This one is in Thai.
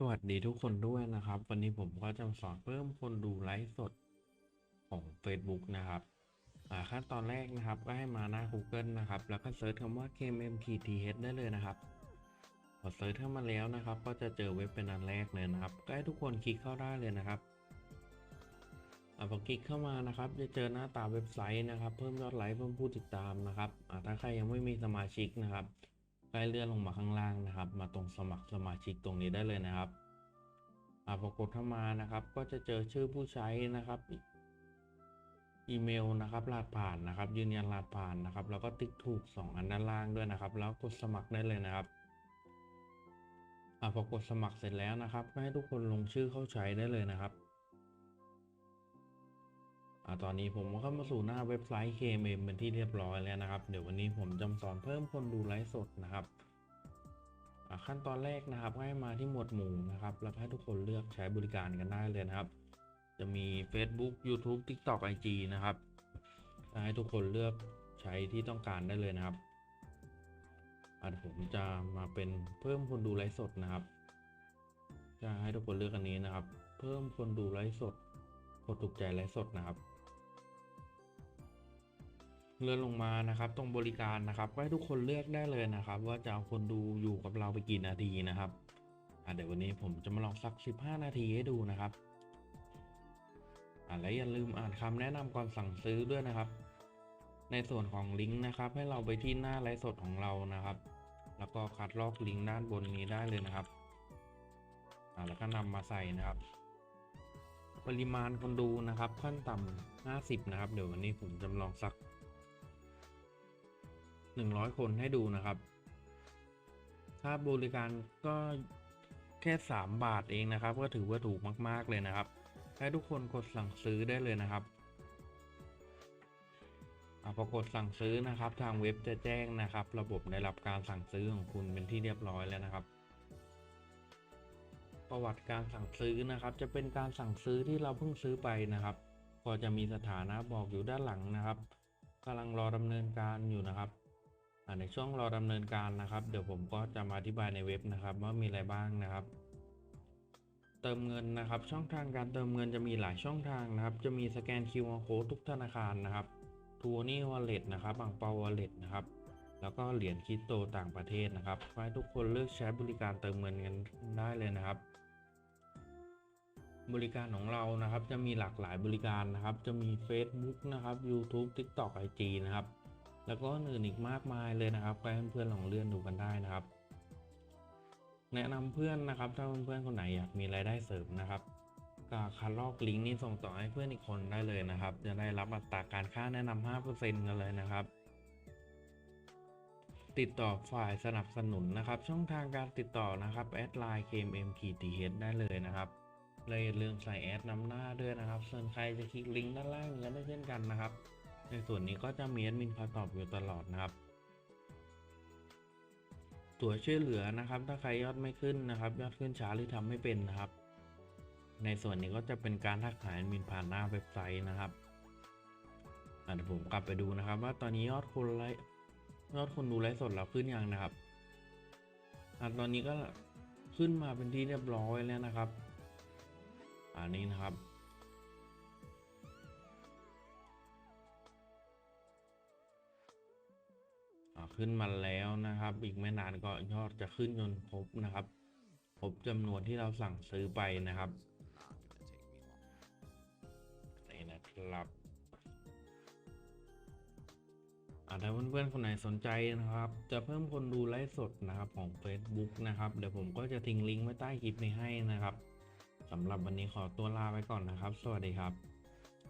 สวัสดีทุกคนด้วยนะครับ วันนี้ผมก็จะสอนเพิ่มคนดูไลฟ์สดของ Facebook นะครับขั้นตอนแรกนะครับก็ให้มาหน้า Google นะครับ แล้วก็เซิร์ชคำว่า KMMTTH ได้เลยนะครับพอเซิร์ชเข้ามาแล้วนะครับ ก็จะเจอเว็บเป็นอันแรกเลยนะครับก็ให้ทุกคนคลิกเข้าได้เลยนะครับอพอคลิกเข้ามานะครับ จะเจอหน้าตาเว็บไซต์นะครับ เพิ่มยอดไลค์เพิ่มผู้ติดตามนะครับถ้าใครยังไม่มีสมาชิกนะครับ ล้เลื่อนลงมาข้างล่างนะครับ มาตรงสมัครสมาชิกตรงนี้ได้เลยนะครับอ่าพอกดเข้ามานะครับ ก็จะเจอชื่อผู้ใช้นะครับอีเมลนะครับรหัสผ่านนะครับ ยืนยันรหัสผ่านนะครับ แล้วก็ติ๊กถูก 2 อันด้านล่างด้วยนะครับ แล้วกดสมัครได้เลยนะครับอ่าพอกดสมัครเสร็จแล้วนะครับก็ให้ทุกคนลงชื่อเข้าใช้ได้เลยนะครับ อ่าตอนนี้ผมก็เข้ามาสู่หน้าเว็บไซต์ KMM เป็นที่เรียบร้อยแล้วนะครับ เดี๋ยววันนี้ผมจะสอนเพิ่มคนดูไลฟ์สดนะครับอ่าขั้นตอนแรกนะครับให้มาที่หมวดหมู่นะครับ แล้วให้ทุกคนเลือกใช้บริการกันได้เลยนะครับ จะมี Facebook YouTube TikTok IG นะครับให้ทุกคนเลือกใช้ที่ต้องการได้เลยนะครับอะผมจะมาเป็นเพิ่มคนดูไลฟ์สดนะครับ จะให้ทุกคนเลือกอันนี้นะครับ เพิ่มคนดูไลฟ์สดกดถูกใจไลฟ์สดนะครับ เลื่อนลงมานะครับตรงบริการนะครับก็ให้ทุกคนเลือกได้เลยนะครับ ว่าจะเอาคนดูอยู่กับเราไปกี่นาทีนะครับเดี๋ยววันนี้ผมจะมาลองสัก 15 นาทีให้ดูนะครับและอย่าลืมอ่านคำแนะนำก่อนสั่งซื้อด้วยนะครับ ในส่วนของลิงก์นะครับ ให้เราไปที่หน้าไลฟ์สดของเรานะครับ แล้วก็คัดลอกลิงก์ด้านบนนี้ได้เลยนะครับแล้วก็นำมาใส่นะครับ ปริมาณคนดูนะครับขั้นต่ำ50 นะครับ เดี๋ยววันนี้ผมจะลองสัก 100 คนให้ดูนะครับ ค่าบริการก็แค่ 3 บาทเองนะครับ ก็ถือว่าถูกมาก ๆ เลยนะครับ ให้ทุกคนกดสั่งซื้อได้เลยนะครับอพอกดสั่งซื้อนะครับ ทางเว็บจะแจ้งนะครับ ระบบได้รับการสั่งซื้อของคุณเป็นที่เรียบร้อยแล้วนะครับ ประวัติการสั่งซื้อนะครับ จะเป็นการสั่งซื้อที่เราเพิ่งซื้อไปนะครับ ก็จะมีสถานะบอกอยู่ด้านหลังนะครับกำลังรอดำเนินการอยู่นะครับ ในช่วงรอดำเนินการนะครับ เดี๋ยวผมก็จะมาอธิบายในเว็บนะครับ ว่ามีอะไรบ้างนะครับ เติมเงินนะครับ ช่องทางการเติมเงินจะมีหลายช่องทางนะครับ จะมีสแกน QR Code ทุกธนาคารนะครับทูนี่วอลเล็ตนะครับบังเปาวอลเล็ตนะครับ แล้วก็เหรียญคริปโตต่างประเทศนะครับให้ทุกคนเลือกใช้บริการเติมเงินกันได้เลยนะครับ บริการของเรานะครับจะมีหลากหลายบริการนะครับ จะมี Facebook นะครับ YouTube TikTok IG นะครับ แล้วก็อื่นอีกมากมายเลยนะครับไปเพื่อนๆลองเลื่อนดูกันได้นะครับ แนะนำเพื่อนนะครับ ถ้าเพื่อนๆคนไหนอยากมีรายได้เสริมนะครับก็คัดลอกลิงก์นี้ส่งต่อให้เพื่อนอีกคนได้เลยนะครับ จะได้รับอัตราการค่าแนะนำ5%กันเลยนะครับ ติดต่อฝ่ายสนับสนุนนะครับ ช่องทางการติดต่อนะครับแอดไลน์ KMMKTH ได้เลยนะครับเลยอย่าลืมใส่แอดนำหน้าด้วยนะครับ ส่วนใครจะคลิกลิงก์ด้านล่างกันได้เช่นกันนะครับ ในส่วนนี้ก็จะมีแอดมินคอยตอบอยู่ตลอดนะครับ ตัวช่วยเหลือนะครับ ถ้าใครยอดไม่ขึ้นนะครับ ยอดขึ้นช้าหรือทำไม่เป็นนะครับ ในส่วนนี้ก็จะเป็นการทักหาแอดมินผ่านหน้าเว็บไซต์นะครับอะเดี๋ยวผมกลับไปดูนะครับ ว่าตอนนี้ยอดคนไลฟ์ยอดคนดูไลฟ์สดเราขึ้นยังนะครับอะตอนนี้ก็ขึ้นมาเป็นที่เรียบร้อยแล้วนะครับ อันนี้นะครับ ขึ้นมาแล้วนะครับ อีกไม่นานก็ยอดจะขึ้นจนครบนะครับครบจำนวนที่เราสั่งซื้อไปนะครับนี่นะครับอาถ้าเพื่อนๆคนไหนสนใจนะครับ จะเพิ่มคนดูไลฟ์สดนะครับของ Facebook นะครับ เดี๋ยวผมก็จะทิ้งลิงก์ไว้ใต้คลิปนี้ให้นะครับสำหรับวันนี้ขอตัวลาไปก่อนนะครับ สวัสดีครับ